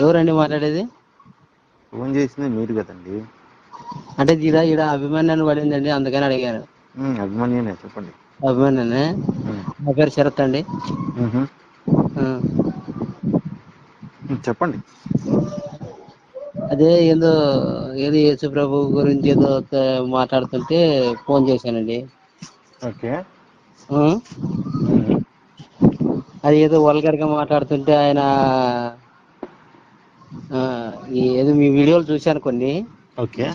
ఎవరండి మాట్లాడేది? ఫోన్ చేసింది మీరు కదండి. అంటే ఈడ ఈడ అభిమాన్యాన్ని పడిందండి అందుకని అడిగాను అభిమన్యునే చెప్పండి. అభిమాన్యాన్ని ఉమ్, నా పేరు శరత్ అండి. చెప్పండి. అదే ఏదో ఏదో యేసు ప్రభు గురించి ఏదో మాట్లాడుతుంటే ఫోన్ చేశానండి. ఓకే. అది ఏదో వల్గర్గా మాట్లాడుతుంటే ఆయన ఏదో మీ వీడియోలు చూశాను కొన్ని. ఓకే.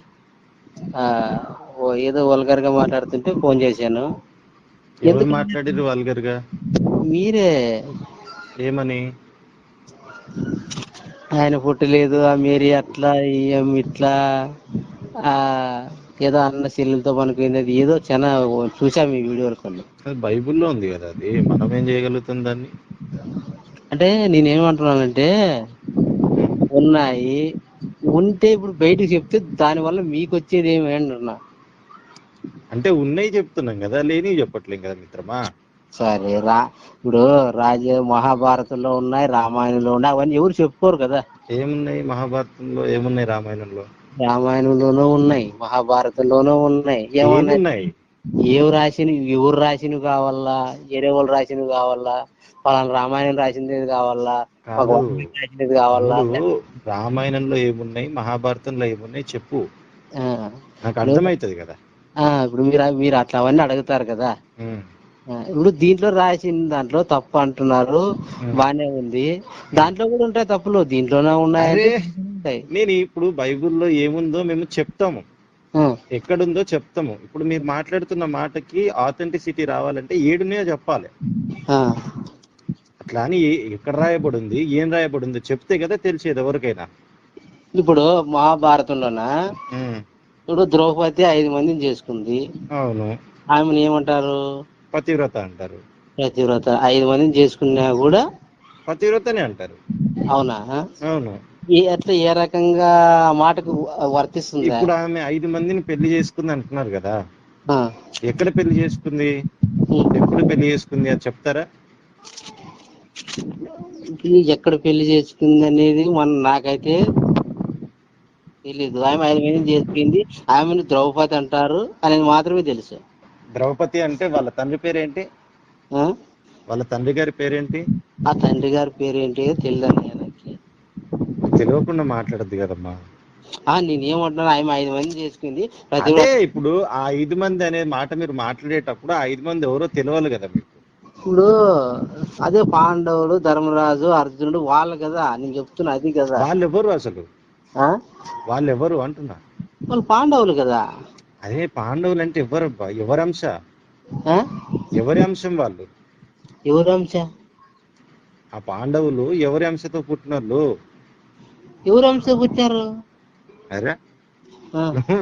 ఏదో వల్గర్గా మాట్లాడుతుంటే ఫోన్ చేశాను. ఎవరు ఎందుకు? మాట్లాడిరు వల్గర్గా మీరే. ఏమని? ఆయన పుట్టలేదు ఆ మేరీ అట్లా ఈఎం ఇట్లా ఆ ఏదో అన్న చెల్లెలతో పనుకునేది ఏదో చాలా చూసాం ఈ వీడియోలు కొన్ని బైబిల్లో ఉంది కదా అది మనం ఏం చేయగలుగుతాం దాన్ని? అంటే నేనేమంటున్నానంటే ఉన్నాయి ఉంటే ఇప్పుడు బయటకు చెప్తే దానివల్ల మీకు వచ్చేది ఏమి అంటున్నా. అంటే ఉన్నాయి చెప్తున్నాం కదా లేని చెప్పట్లేం కదా మిత్రమా? సరే రా. ఇప్పుడు రాజ మహాభారతంలో ఉన్నాయి రామాయణంలో ఉన్నాయి అవన్నీ ఎవరు చెప్పుకోరు కదా. ఏమున్నాయి మహాభారతంలో? ఏమున్నాయి రామాయణంలో? రామాయణంలోనూ ఉన్నాయి మహాభారతంలోనూ ఉన్నాయి. ఏమన్నాయి? ఏవి రాసిన ఎవరు రాసినవి కావాలా? ఏరే వాళ్ళు రాసినవి కావాలా? పలానా రామాయణం రాసింది కావాలా? రాసినది కావాలా? రామాయణంలో ఏమున్నాయి మహాభారతంలో ఏమున్నాయి చెప్పు. నాకు అర్థమవుతుంది కదా. ఆ, ఇప్పుడు మీరు మీరు అట్లా అవన్నీ అడుగుతారు కదా. ఇప్పుడు దీంట్లో రాసిన దాంట్లో తప్పు అంటున్నారు. బానే ఉంది. దాంట్లో కూడా ఉంటాయి తప్పులు. దీంట్లోనే ఉంటాయి. నేను ఇప్పుడు బైబిల్లో ఏముందో మేము చెప్తాము. ఎక్కడుందో చెప్తాము. ఇప్పుడు మీరు మాట్లాడుతున్న మాటకి ఆథెంటిసిటీ రావాలంటే ఏడునే చెప్పాలి. అట్లా అని ఎక్కడ రాయబడింది ఏం రాయబడింది చెప్తే కదా తెలిసేది ఎవరికైనా. ఇప్పుడు మహాభారతంలోన? ఇప్పుడు ద్రౌపది ఐదు మందిని చేసుకుంది. అవును. ఆమెను ఏమంటారు? పతివ్రత అంటారు. ప్రతివ్రత ఐదు మందిని చేసుకున్నా కూడా పతివ్రతనే అంటారు. అవునా? అవును. అట్లా ఏ రకంగా మాటకు వర్తిస్తుందా? ఇప్పుడు ఆమె ఐదు మందిని పెళ్ళి చేసుకుంది అంటున్నారు కదా. ఎక్కడ పెళ్ళి చేసుకుంది. ఎప్పుడు పెళ్ళి చేసుకుంది అని చెప్తారా? ఎక్కడ పెళ్ళి చేసుకుంది అనేది మన నాకైతే తెలీదు. ఆమె ఐదు మందిని చేసుకుంది. ఆమెను ద్రౌపది అంటారు అనేది మాత్రమే తెలుసు. ద్రౌపది అంటే వాళ్ళ తండ్రి పేరేంటి? వాళ్ళ తండ్రి గారి పేరేంటి? ఆ తండ్రి గారి పేరేంటి తెలియదు నాకు తెలియకుండా మాట్లాడద్దు కదమ్మా. ఆ నేనేమంటున్నాను ఆమె ఐదు మంది చేసుకుంది. అదే ఇప్పుడు ఆ ఐదు మంది అనే మాట మీరు మాట్లాడేటప్పుడు ఆ ఐదు మంది ఎవరో తెలియాలి కదా మీకు? ఇప్పుడు అదే పాండవులు ధర్మరాజు అర్జునుడు వాళ్ళు కదా నేను చెప్తున్నా అది కదా. వాళ్ళు ఎవరు అసలు? వాళ్ళు ఎవరు అంటున్నా? వాళ్ళు పాండవులు కదా. అదే పాండవులు అంటే ఎవరబ్బా ఎవరి అంశ? ఎవరి అంశం వాళ్ళు? ఎవరు అంశ? ఆ పాండవులు ఎవరి అంశతో పుట్టినోళ్ళు? ఎవరు అంశ పుట్టారు? అరే.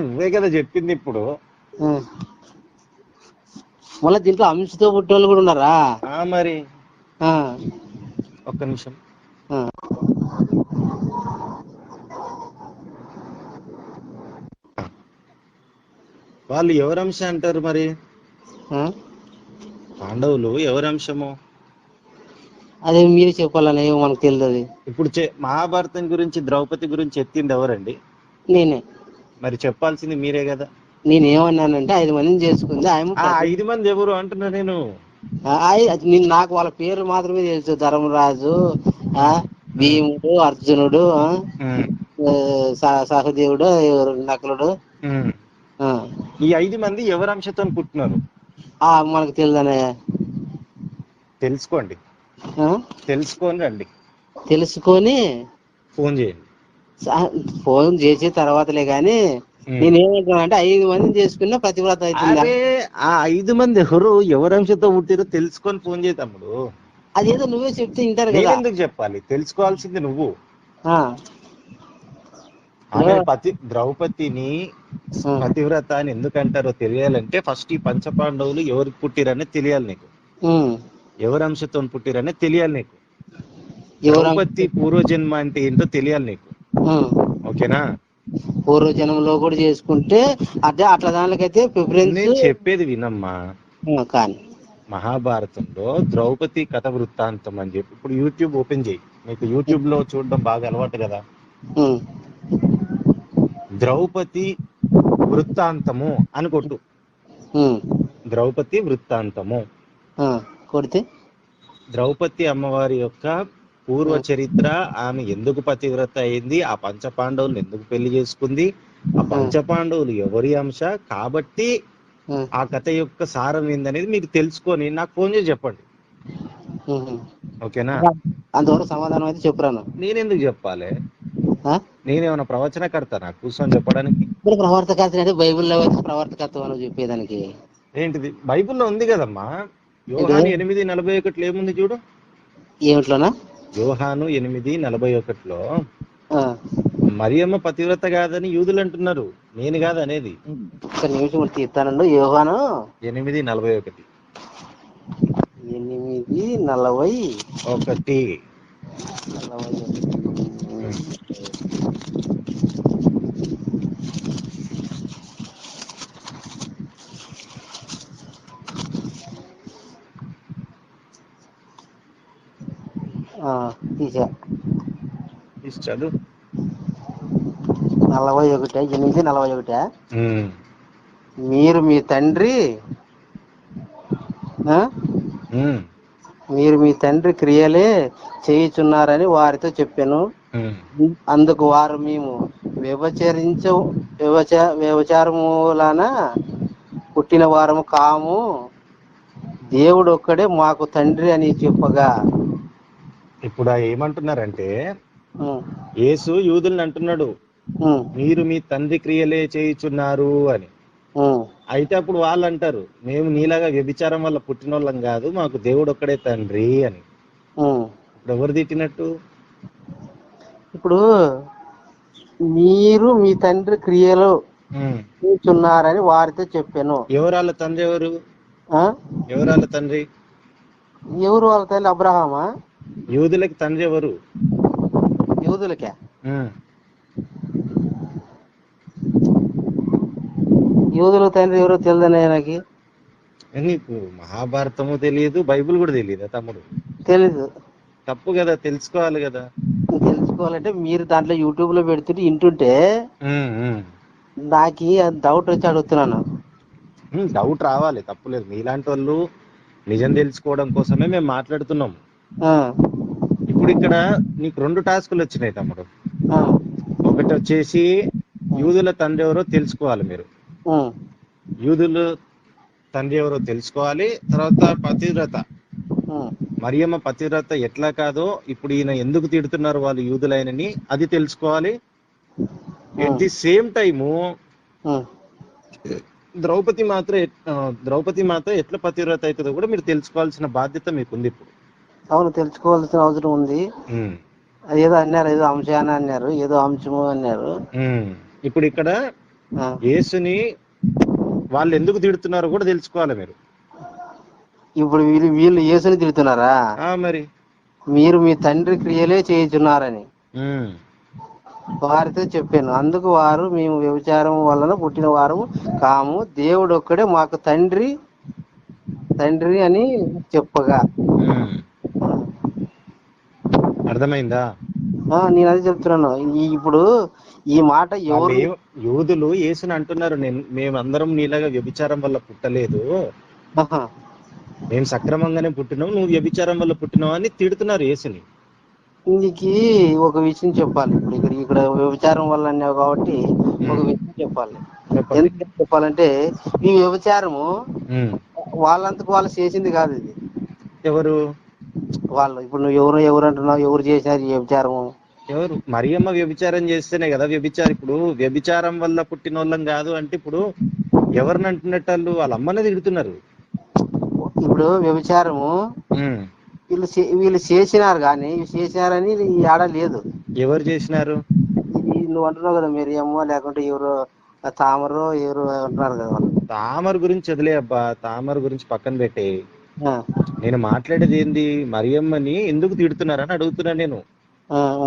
నువ్వే కదా చెప్పింది ఇప్పుడు. మళ్ళా దీంట్లో అంశతో పుట్టేవాళ్ళు కూడా ఉన్నారా? ఆ మరి. ఆ, ఒక్క నిమిషం. వాళ్ళు ఎవరి అంశ అంటారు మరి? పాండవులు ఎవరి అంశము? అదే మీరు చెప్పాలని మనకు తెలియదు ఇప్పుడు మహాభారతం గురించి ద్రౌపది గురించి ఎత్తింది ఎవరండి? నేనే. మరి చెప్పాల్సింది మీరే కదా. నేనేమన్నానంటే ఐదు మందిని చేసుకుంది ఆయన ఐదు మంది ఎవరు అంటున్నా నేను? నేను నాకు వాళ్ళ పేరు మాత్రమే తెలుసు. ధర్మరాజు ఆ భీముడు అర్జునుడు సహదేవుడు నకులుడు. ఈ ఐదు మంది ఎవరి అంశతో పుట్టినారు? ఆ, మనకు తెలియదనే తెలుసుకోండి? తెలుసుకొని రండి. తెలుసుకొని ఫోన్ చేయండి. ఫోన్ చేసిన తర్వాతలే ఉమ్. నేనేమంటున్నానంటే ఐదు మందిని చేసుకున్నా ప్రతివ్రత అవుతుందా ఆ ఐదు మంది ఎవరు ఎవరి అంశతో పుట్టిరో తెలుసుకొని ఫోన్ చేయి తమ్ముడు. అదేదో నువ్వే చెప్తే వింటారు కదా. నేనెందుకు చెప్పాలి? తెలుసుకోవాల్సింది నువ్వు? పతి ద్రౌపదిని. పతివ్రత అని ఎందుకు అంటారో తెలియాలంటే ఫస్ట్ ఈ పంచపాండవులు ఎవరికి పుట్టిరని తెలియాలి నీకు. ఎవరి అంశతో పుట్టిరని తెలియాలి నీకు. ఎవరు ద్రౌపది పూర్వజన్మ అంటే ఏంటో తెలియాలి నీకు. ఓకేనా? పూర్వజన్మలో కూడా చేసుకుంటే అదే అట్లా దానికైతే ప్రిఫరెన్స్ నేను చెప్పేది వినమ్మా. కానీ. మహాభారతంలో ద్రౌపది కథ వృత్తాంతం అని చెప్పి ఇప్పుడు యూట్యూబ్ ఓపెన్ చేయి. మీకు యూట్యూబ్లో చూడడం బాగా అలవాటు కదా. ద్రౌపది వృత్తాంతము అని కొట్టు. ద్రౌపది వృత్తాంతము కొడితే ద్రౌపది అమ్మవారి యొక్క పూర్వ చరిత్ర ఆమె ఎందుకు పతివ్రత అయింది ఆ పంచపాండవులు ఎందుకు పెళ్ళి చేసుకుంది ఆ పంచపాండవులు ఎవరి అంశ కాబట్టి. ఆ కథ యొక్క సారం ఏందనేది మీకు తెలుసుకొని నాకు ఫోన్ చేసి చెప్పండి. ఓకేనా అంతవరకు సమాధానం అయితే చెప్పురాను నేనెందుకు చెప్పాలి ఆ? నేనేమైనా ప్రవచనకర్త నాకు కూర్చొని చెప్పడానికి? ఇప్పుడు ప్రవర్తకత్వం అంటే బైబిల్లో ప్రవర్తకత్వం అని చెప్పేదానికి. ఏంటిది? బైబిల్లో ఉంది కదమ్మా. యోహాను ఎనిమిది నలభై ఒకటిలో ఏముంది చూడు? ఏమిట్లోనా? యోహాను ఎనిమిది నలభై ఒకటిలో. మరియమ్మ పతివ్రత కాదని యూదులు అంటున్నారు. నేను కాదు అనేది. తీస్తానండు. యోహాను ఎనిమిది నలభై ఒకటి. ఎనిమిది నలభై ఒకటి. నలభై తీసా. నలభై ఒకటి ఎనిమిది నలభై ఒకటి. మీరు మీ తండ్రి తండ్రి క్రియలే చేయుచున్నారని వారితో చెప్పాను. అందుకు వారు మేము వ్యభచరించ వ్యవచ వ్యవచారములన పుట్టిన వారము కాము. దేవుడు ఒక్కడే మాకు తండ్రి అని చెప్పగా. ఇప్పుడు ఏమంటున్నారంటే యేసు యూదుల్ని అంటున్నాడు మీరు మీ తండ్రి క్రియలే చేయుచున్నారు అని. అయితే అప్పుడు వాళ్ళు అంటారు మేము నీలాగా వ్యభిచారం వల్ల పుట్టినోళ్ళం కాదు మాకు దేవుడు ఒక్కడే తండ్రి అని. ఇప్పుడు ఎవరు తిట్టినట్టు? ఇప్పుడు మీరు మీ తండ్రి క్రియలు ఉమ్, చేయుచున్నారని వారితో చెప్పాను. ఎవరు వాళ్ళ తండ్రి ఎవరు? ఆ? ఎవరు వాళ్ళ తండ్రి? ఎవరు వాళ్ళ తల్లి అబ్రహామా? యూదులకి తండ్రి ఎవరు? యూదులకే? యూదుల తండ్రి ఎవరో తెలియదనే నాకు నీకు మహాభారతము తెలియదు బైబిల్ కూడా తెలియదా తమ్ముడు? తెలీదు. తప్పు కదా తెలుసుకోవాలి కదా. తెలుసుకోవాలంటే మీరు దాంట్లో యూట్యూబ్లో పెడుతుంటే వింటుంటే. నాకు డౌట్ వచ్చి అడుగుతున్నాను. డౌట్ రావాలి తప్పులేదు మీలాంటి వాళ్ళు నిజం తెలుసుకోవడం కోసమే మేము మాట్లాడుతున్నాం ఇప్పుడు ఇక్కడ నీకు రెండు టాస్కులు వచ్చినాయి తమ్ముడు. ఒకటి వచ్చేసి యూదుల తండ్రి ఎవరో తెలుసుకోవాలి మీరు. యూదులు తండ్రి ఎవరో తెలుసుకోవాలి తర్వాత పతివ్రత. మరియమ్మ పతివ్రత ఎట్లా కాదో ఇప్పుడు ఈయన ఎందుకు తిడుతున్నారు వాళ్ళు యూదులైనని అది తెలుసుకోవాలి. At the same time. Draupadi మాత్రం ద్రౌపది మాత్రం ఎట్లా పతివ్రత అవుతుందో కూడా మీరు తెలుసుకోవాల్సిన బాధ్యత మీకుంది ఇప్పుడు. అవును తెలుసుకోవాల్సిన అవసరం ఉంది. అదేదో అన్నారు ఏదో అంశాన అన్నారు ఏదో అంశము అన్నారు. ఇప్పుడు ఇక్కడ యేసుని వాళ్ళు ఎందుకు తిడుతున్నారో కూడా తెలుసుకోవాలి మీరు. ఇప్పుడు వీళ్ళు వీళ్ళు యేసుని తిడుతున్నారా? మరి. మీరు మీ తండ్రి క్రియలే చేయుచున్నారని. వారితో చెప్పాను. అందుకు వారు మేము వ్యభిచారం వలన పుట్టిన వారు కాము. దేవుడు ఒక్కడే మాకు తండ్రి తండ్రి అని చెప్పగా. అర్థమైందా? నేను అదే చెప్తున్నాను. ఇప్పుడు ఈ మాట ఎవరు యూదులు యేసుని అంటున్నారు నేను మేమందరం నీలాగా వ్యభిచారం వల్ల పుట్టలేదు. మేము సక్రమంగానే పుట్టినాం. నువ్వు వ్యభిచారం వల్ల పుట్టినావు అని తిడుతున్నారు యేసుని. నీకు ఒక విషయం చెప్పాలి. ఇప్పుడు ఇక్కడ ఇక్కడ వ్యభిచారం వల్ల అన్నావు కాబట్టి ఒక విషయం చెప్పాలి. ఎందుకు చెప్పాలంటే ఈ వ్యభిచారము. వాళ్ళంతకు వాళ్ళు చేసింది కాదు ఇది. ఎవరు? వాళ్ళు ఇప్పుడు నువ్వు ఎవరు ఎవరు అంటున్నావు? ఎవరు చేశారు? ఈ వ్యభిచారము? ఎవరు? మరియమ్మ వ్యభిచారం చేస్తేనే కదా వ్యభిచారం. ఇప్పుడు వ్యభిచారం వల్ల పుట్టిన వాళ్ళం కాదు అంటే ఇప్పుడు ఎవరిని అంటున్నట్టు వాళ్ళు వాళ్ళ అమ్మనే తిడుతున్నారు. ఇప్పుడు వ్యభిచారము. వీళ్ళు చే- వీళ్ళు చేసినారు కానీ చేశారని ఈ ఆడ లేదు. ఎవరు చేసినారు? ఇది నువ్వు అంటున్నావు కదా మీరు ఏమో లేకుంటే ఎవరు తామరో ఎవరు అంటున్నారు కదా వాళ్ళు. తామర గురించి వదిలే అబ్బా. తామర గురించి పక్కన పెట్టే. నేను మాట్లాడేది ఏంది? మరియమ్మని ఎందుకు తిడుతున్నారని అడుగుతున్నా నేను.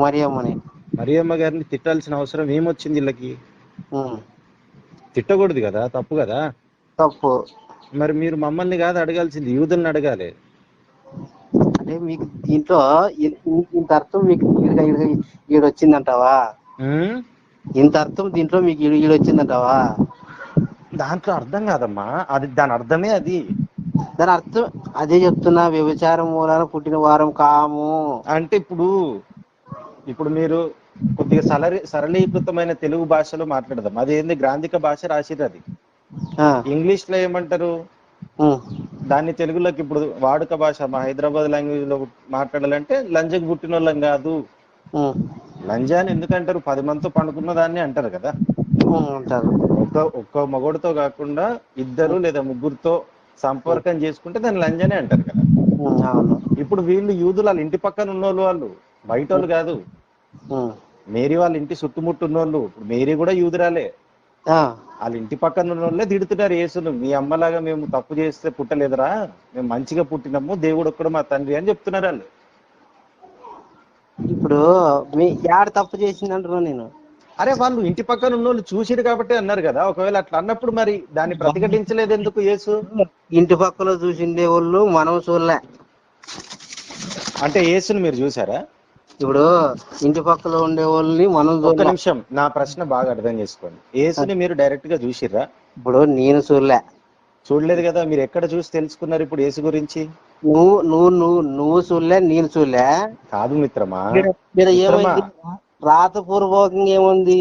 మరియమ్మని. మరియమ్మ గారిని తిట్టాల్సిన అవసరం ఏమొచ్చింది వీళ్ళకి? తిట్టకూడదు కదా తప్పు కదా? తప్పు. మరి మీరు మమ్మల్ని కాదు అడగాల్సింది యూదుల్ని అడగాలి. అంటే మీకు దీంట్లో ఇంత అర్థం మీకు ఈడ వచ్చిందంటావా? ఇంత అర్థం దీంట్లో మీకు ఈడ వచ్చిందంటావా దాంట్లో అర్థం కాదమ్మా అది దాని అర్థమే అది. దాని అర్థం అదే చెప్తున్నా వ్యభిచారం మూలాన పుట్టిన వారం కాము. అంటే ఇప్పుడు ఇప్పుడు మీరు కొద్దిగా సరళీ సరళీకృతమైన తెలుగు భాషలో మాట్లాడదాం. అది ఏంది? గ్రాంధిక భాష రాసిరు అది. ఇంగ్లీష్లో ఏమంటారు? దాన్ని తెలుగులోకి ఇప్పుడు వాడుక భాష మా హైదరాబాద్ లాంగ్వేజ్లో మాట్లాడాలంటే లంజకు పుట్టిన వాళ్ళం కాదు. ఉమ్, లంజా అని ఎందుకంటారు? పది మందితో పండుకున్న దాన్ని అంటారు కదా. అంటారు. ఒక్క ఒక్క మగోడితో కాకుండా ఇద్దరు లేదా ముగ్గురుతో సంపర్కం చేసుకుంటే దాన్ని లంజనే అంటారు కదా. ఇప్పుడు వీళ్ళు యూదులు వాళ్ళ ఇంటి పక్కన ఉన్నోళ్ళు వాళ్ళు బయట వాళ్ళు కాదు. మేరీ వాళ్ళ ఇంటి చుట్టుముట్టు ఉన్నోళ్ళు ఇప్పుడు మేరీ కూడా యూదురాలే. వాళ్ళ ఇంటి పక్కన ఉన్న వాళ్ళే తిడుతున్నారు యేసును. మీ అమ్మలాగా మేము తప్పు చేస్తే పుట్టలేదురా. మేము మంచిగా పుట్టినాము దేవుడు ఒక్కడు మా తండ్రి అని చెప్తున్నారు వాళ్ళు. ఇప్పుడు మీ యాడ తప్పు చేసింది అంటున్నా నేను? అరే వాళ్ళు ఇంటి పక్కన ఉన్న వాళ్ళు చూసిరు కాబట్టి అన్నారు కదా ఒకవేళ అట్లా అన్నప్పుడు మరి దాన్ని ప్రతిఘటించలేదు ఎందుకు యేసు? ఇంటి పక్కలో చూసిండే వాళ్ళు మనం చూడలే. అంటే యేసుని మీరు చూసారా? ఇప్పుడు ఇంటి పక్కలో ఉండే వాళ్ళని మనం చూడలే. నిమిషం నా ప్రశ్న బాగా అర్థం చేసుకోండి. యేసుని మీరు డైరెక్ట్గా చూసిర్రా? ఇప్పుడు నేను చూడలే. చూడలేదు కదా మీరు ఎక్కడ చూసి తెలుసుకున్నారు ఇప్పుడు యేసు గురించి? నువ్వు నువ్వు నువ్వు నువ్వు చూడలే నేను చూడలే. కాదు మిత్రమా. ఏమైంది? రాతపూర్వకంగా ఏముంది.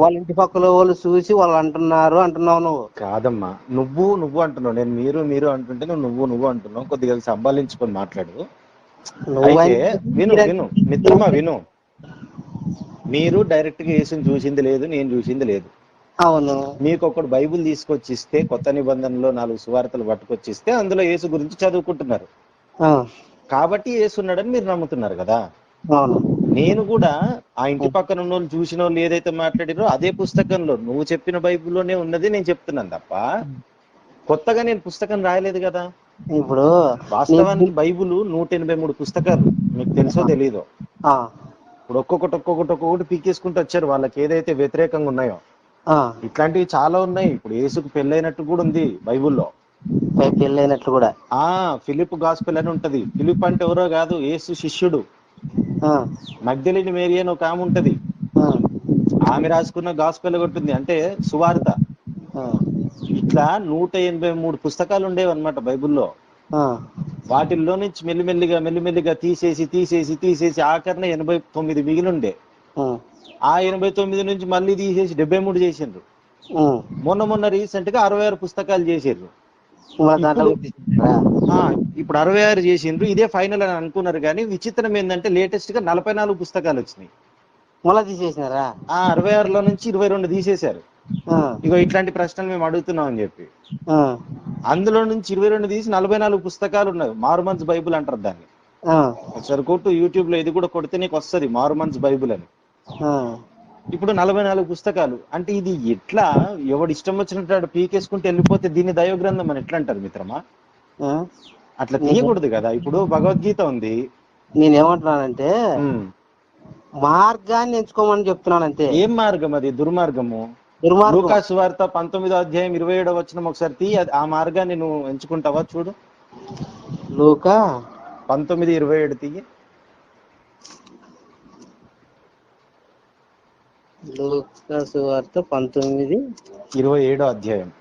వాళ్ళ ఇంటి పక్కలో వాళ్ళు చూసి వాళ్ళు అంటున్నారు అంటున్నావు నువ్వు. కాదమ్మా. నువ్వు నువ్వు అంటున్నావు. నేను మీరు మీరు అంటుంటే నువ్వు నువ్వు నువ్వు అంటున్నావు. కొద్దిగా సంభాలించుకొని మాట్లాడు. విను విను. మిత్రమా విను. మీరు డైరెక్ట్గా యేసుని చూసింది లేదు నేను చూసింది లేదు. అవును. మీకు ఒకడు బైబిల్ తీసుకొచ్చి ఇస్తే కొత్త నిబంధనలో నాలుగు సువార్తలు పట్టుకొచ్చిస్తే అందులో యేసు గురించి చదువుకుంటున్నారు. కాబట్టి యేసు ఉన్నాడని మీరు నమ్ముతున్నారు కదా. నేను కూడా ఆ ఇంటి పక్కన ఉన్న వాళ్ళు చూసిన వాళ్ళు ఏదైతే మాట్లాడిరో అదే పుస్తకంలో నువ్వు చెప్పిన బైబిల్లోనే ఉన్నది నేను చెప్తున్నాను తప్ప కొత్తగా నేను పుస్తకం రాయలేదు కదా. ఇప్పుడు వాస్తవానికి బైబిల్ నూట ఎనభై మూడు పుస్తకాలు. మీకు తెలుసో తెలీదో? ఇప్పుడు ఒక్కొక్కటి ఒక్కొక్కటి ఒక్కొక్కటి పీకేసుకుంటూ వచ్చారు. వాళ్ళకి ఏదైతే వ్యతిరేకంగా ఉన్నాయో. ఇట్లాంటివి చాలా ఉన్నాయి. ఇప్పుడు యేసుకు పెళ్ళైనట్టు కూడా ఉంది బైబిల్లో. పెళ్ళైనట్లు కూడా. ఆ ఫిలిప్ గాస్పెల్ అని ఉంటది. ఫిలిప్ అంటే ఎవరో కాదు యేసు శిష్యుడు. మగ్ధలిని మేరీ అని ఒక ఆమె ఉంటది. ఆమె రాసుకున్న గాస్పెల్ ఒకటి ఉంది అంటే సువార్త. ఇట్లా నూట ఎనభై మూడు పుస్తకాలు ఉండేవి అనమాట బైబిల్లో. వాటిల్లో నుంచి మెల్లిమెల్లిగా మెల్లిమెల్లిగా తీసేసి తీసేసి తీసేసి ఆఖరణ ఎనభై తొమ్మిది మిగిలిండే. ఆ, ఆ ఎనభై తొమ్మిది నుంచి మళ్ళీ తీసేసి డెబ్బై మూడు చేసిండ్రు. మొన్న మొన్న రీసెంట్గా అరవై ఆరు పుస్తకాలు దాంట్లో ఇప్పుడు- అరవై ఆరు చేసిండ్రు. ఇదే ఫైనల్ అని అనుకున్నారు కానీ విచిత్రం ఏంటంటే లేటెస్ట్గా నలభై నాలుగు పుస్తకాలు వచ్చినాయి. మళ్ళా తీసేసినారా? ఆ అరవై ఆరులో నుంచి ఇరవై రెండు తీసేశారు. ఇగో ఇట్లాంటి ప్రశ్నలు మేము అడుగుతున్నాం అని చెప్పి. అందులో నుంచి ఇరవై రెండు తీసి నలభై నాలుగు పుస్తకాలు ఉన్నాయి. మారుమన్స్ బైబుల్ అంటారు దాన్ని. ఒకసారి కొట్టు యూట్యూబ్లో ఇది కూడా కొడితే నీకు వస్తుంది మారుమన్స్ బైబుల్ అని. ఇప్పుడు నలభై నాలుగు పుస్తకాలు. అంటే ఇది ఎట్లా? ఎవడు ఇష్టం వచ్చినట్టు పీకేసుకుంటే వెళ్ళిపోతే దీన్ని దైవ గ్రంథం అని ఎట్లా అంటారు మిత్రమా? అట్లా తీయకూడదు కదా. ఇప్పుడు భగవద్గీత ఉంది. నేనేమంటున్నానంటే ఉమ్. మార్గాన్ని ఎంచుకోమని చెప్తున్నాను అంతే ఏం మార్గం అది? దుర్మార్గము? దుర్మార్గం. వార్త పంతొమ్మిదో అధ్యాయం ఇరవై ఏడో వచ్చిన ఒకసారి తీ ఆ మార్గాన్ని నువ్వు ఎంచుకుంటావా? చూడు. లూక? పంతొమ్మిది ఇరవై ఏడు తీయి. లూకా సువార్త పంతొమ్మిది. ఇరవై ఏడో అధ్యాయం.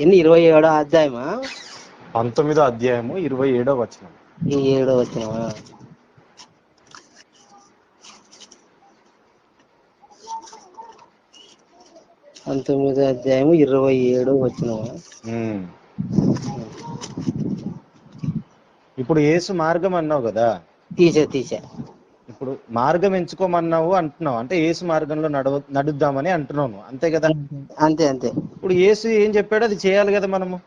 ఎన్ని? ఇరవై ఏడో అధ్యాయమా? పంతొమ్మిదో అధ్యాయము ఇరవై ఏడో వచనం. ఏడో వచ్చినవా పంతొమ్మిదో అధ్యాయము ఇరవై ఏడో వచ్చినవా ఉమ్. ఇప్పుడు యేసు మార్గం అన్నావు కదా? తీసే తీసే. ఇప్పుడు మార్గం ఎంచుకోమన్నావు అంటున్నావు. అంటే యేసు మార్గంలో నడవ నడుద్దామని అంటున్నావు నువ్వు. అంతే కదా? అంతే అంతే. ఇప్పుడు యేసు ఏం చెప్పాడో? అది చేయాలి కదా మనము?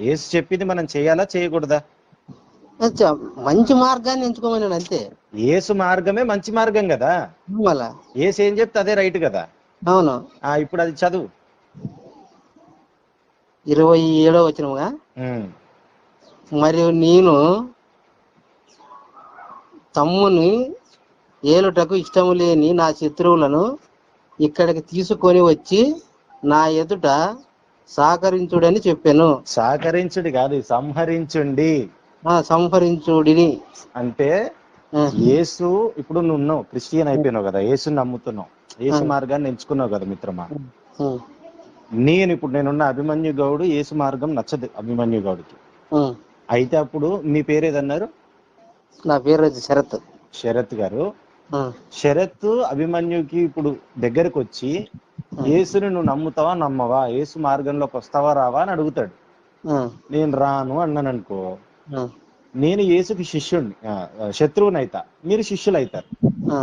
యేసు చెప్పింది మనం చేయాలా చేయకూడదా? మంచి మార్గాన్ని ఎంచుకోమన్నాడు అంతే. యేసు మార్గమే మంచి మార్గం కదా? యేసు ఏం చెప్తే అదే రైట్ కదా? అవును. ఆ ఇప్పుడు అది చదువు. ఇరవై ఏడో వచ్చినముగా మరియు నేను తమ్ముని ఏలుటకు ఇష్టము లేని నా శత్రువులను ఇక్కడికి తీసుకొని వచ్చి నా ఎదుట సహకరించుడని చెప్పాను. సహకరించుడి కాదు సంహరించుండి. సంహరించుడిని. అంటే యేసు ఇప్పుడు నువ్వు ఉన్నావు క్రిస్టియన్ అయిపోయినావు కదా యేసుని నమ్ముతున్నావు యేసు మార్గాన్ని ఎంచుకున్నావు కదా మిత్రమా? నేను ఇప్పుడు నేనున్న అభిమన్యు గౌడు యేసు మార్గం నచ్చదు అభిమన్యు గౌడికి. అయితే అప్పుడు మీ పేరు ఏదన్నారు? నా పేరు శరత్. శరత్ గారు. శరత్ అభిమన్యుకి ఇప్పుడు దగ్గరకు వచ్చి యేసుని నువ్వు నమ్ముతావా నమ్మవా? యేసు మార్గంలోకి వస్తావా రావా అని అడుగుతాడు. నేను రాను అన్నాను అనుకో నేను యేసుకి శిష్యుడిని ఆ, శత్రువుని అయితా మీరు శిష్యులు అవుతారు ఆ,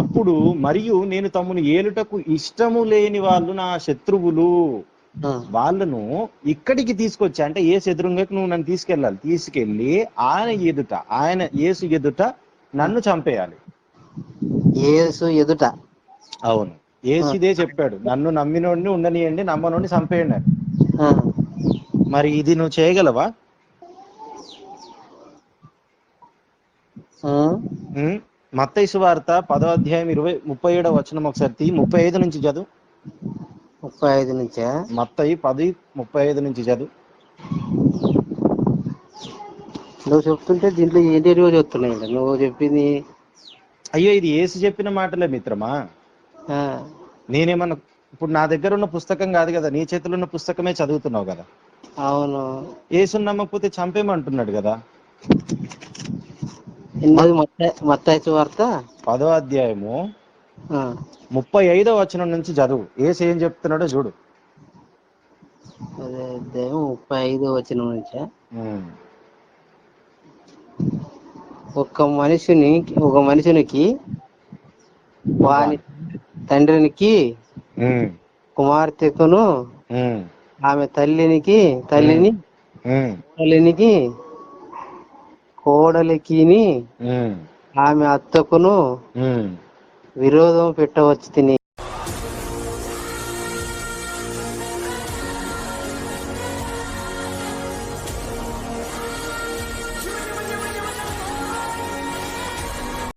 అప్పుడు మరియు నేను తమ్ముని ఏలుటకు ఇష్టము లేని వాళ్ళు నా శత్రువులు. వాళ్ళను ఇక్కడికి తీసుకొచ్చా? అంటే ఏసు ఎదురుంగకి నువ్వు నన్ను తీసుకెళ్ళాలి? తీసుకెళ్ళి ఆయన ఎదుట ఆయన ఏసు ఎదుట నన్ను చంపేయాలి. యేసు ఎదుట. అవును. ఏసు ఇదే చెప్పాడు. నన్ను నమ్మినోడిని ఉండనియండి నమ్మనోడిని చంపేయండి మరి ఇది నువ్వు చేయగలవా ఆ, ఉం? మత్తయి వార్త పదో అధ్యాయం ఇరవై ముప్పై ఏడో వచనం ఒకసారి తీ ముప్పై ఐదు నుంచి చదువు. ముప్పై ఐదు నుంచా? మత్తయి పది ముప్పై ఐదు నుంచి చదువు. నువ్వు చెప్తుంటే దీంట్లో ఏంటేటివో చెప్తున్నాయి. నువ్వు చెప్పింది? అయ్యో ఇది ఏసు చెప్పిన మాటలే మిత్రమా? నేనేమన్నా ఇప్పుడు నా దగ్గర ఉన్న పుస్తకం కాదు కదా నీ చేతిలో ఉన్న పుస్తకమే చదువుతున్నావు కదా. అవును. ఏసుని నమ్మకపోతే చంపేమంటున్నాడు కదా. వార్త పదో అధ్యాయము ముప్పై ఐదో వచనం నుంచి చదువు ఏసు ఏం చెప్తున్నాడో చూడు అదే అధ్యాయం ముప్పై ఐదు వచ్చిన నుంచా. ఒక మనిషిని ఒక మనుషునికి వాని తండ్రికి ఉమ్. కుమార్తెకును. ఆమె తల్లినికి తల్లిని. తల్లినికి కోడలికిని. ఆమె అత్తకును. విరోధం పెట్టవచ్చు తిని